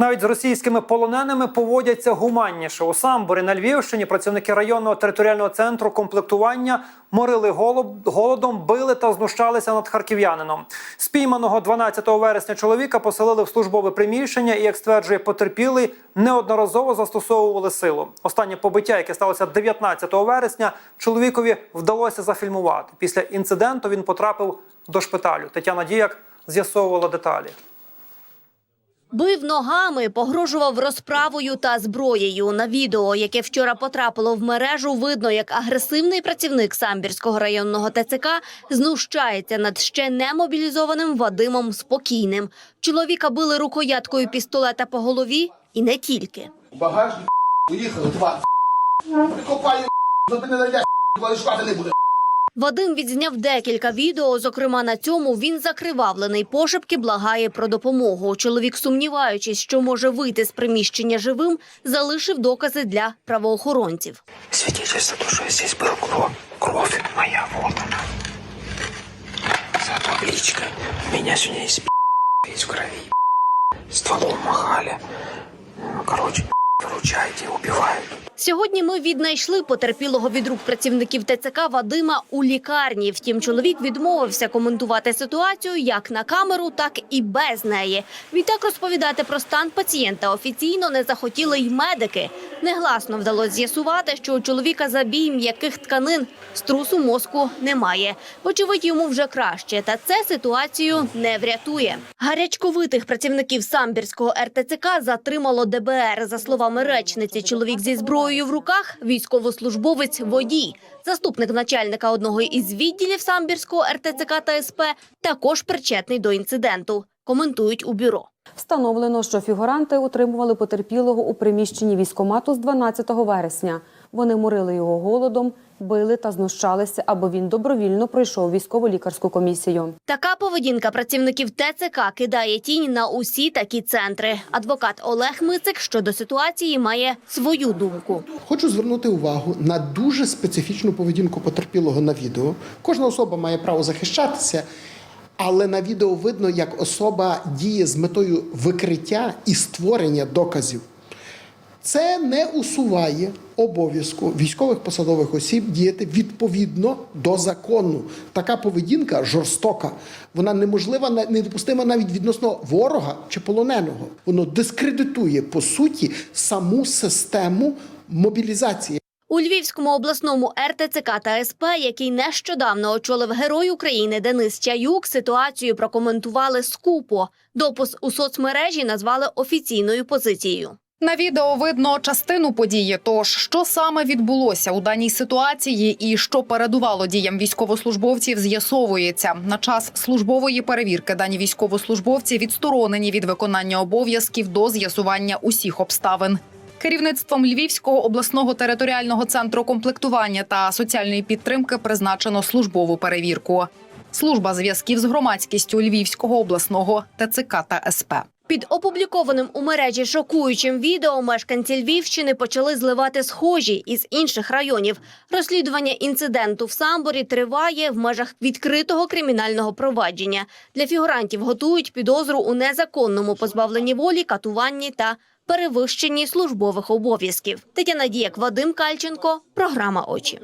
Навіть з російськими полоненими поводяться гуманніше. У Самборі на Львівщині працівники районного територіального центру комплектування морили голод- голодом, били та знущалися над харків'янином. Спійманого 12 вересня чоловіка поселили в службове приміщення і, як стверджує потерпілий, неодноразово застосовували силу. Останнє побиття, яке сталося 19 вересня, чоловікові вдалося зафільмувати. Після інциденту він потрапив до шпиталю. Тетяна Діяк з'ясовувала деталі. Бив ногами, погрожував розправою та зброєю. На відео, яке вчора потрапило в мережу, видно, як агресивний працівник самбірського районного ТЦК знущається над ще не мобілізованим Вадимом Спокійним. Чоловіка били рукояткою пістолета по голові і не тільки. Багажник поїхали, два. Прикопаю, шкати не буде. Вадим відзняв декілька відео. Зокрема, на цьому він закривавлений пошепки благає про допомогу. Чоловік, сумніваючись, що може вийти з приміщення живим, залишив докази для правоохоронців. Свидетельство, то, что здесь був кров. Кров моя, вот она. За табличкой. Меня сегодня есть Сьогодні ми віднайшли потерпілого від рук працівників ТЦК Вадима у лікарні. Втім, чоловік відмовився коментувати ситуацію як на камеру, так і без неї. Відтак розповідати про стан пацієнта офіційно не захотіли й медики. Негласно вдалося з'ясувати, що у чоловіка забій м'яких тканин струсу мозку немає. Вочевидь, йому вже краще, та це ситуацію не врятує. Гарячковитих працівників самбірського РТЦК затримало ДБР. За словами речниці, чоловік зі зброєю в руках військовослужбовець водій. Заступник начальника одного із відділів самбірського РТЦК та СП також причетний до інциденту. Коментують у бюро. Встановлено, що фігуранти утримували потерпілого у приміщенні військомату з 12 вересня. Вони морили його голодом, били та знущалися, аби він добровільно пройшов військово-лікарську комісію. Така поведінка працівників ТЦК кидає тінь на усі такі центри. Адвокат Олег Мицик щодо ситуації має свою думку. Хочу звернути увагу на дуже специфічну поведінку потерпілого на відео. Кожна особа має право захищатися, але на відео видно, як особа діє з метою викриття і створення доказів. Це не усуває обов'язку військових посадових осіб діяти відповідно до закону. Така поведінка жорстока. Вона неможлива, недопустима навіть відносно ворога чи полоненого. Воно дискредитує по суті саму систему мобілізації. У Львівському обласному РТЦК та СП, який нещодавно очолив герой України Денис Чаюк, ситуацію прокоментували скупо. Допис у соцмережі назвали офіційною позицією. На відео видно частину події. Тож що саме відбулося у даній ситуації, і що передувало діям військовослужбовців, з'ясовується на час службової перевірки. Дані військовослужбовці відсторонені від виконання обов'язків до з'ясування усіх обставин. Керівництвом Львівського обласного територіального центру комплектування та соціальної підтримки призначено службову перевірку. Служба зв'язків з громадськістю Львівського обласного ТЦК та СП. Під опублікованим у мережі шокуючим відео мешканці Львівщини почали зливати схожі із інших районів. Розслідування інциденту в Самборі триває в межах відкритого кримінального провадження. Для фігурантів готують підозру у незаконному позбавленні волі, катуванні та перевищенні службових обов'язків. Тетяна Дієк, Вадим Кальченко, програма Очі.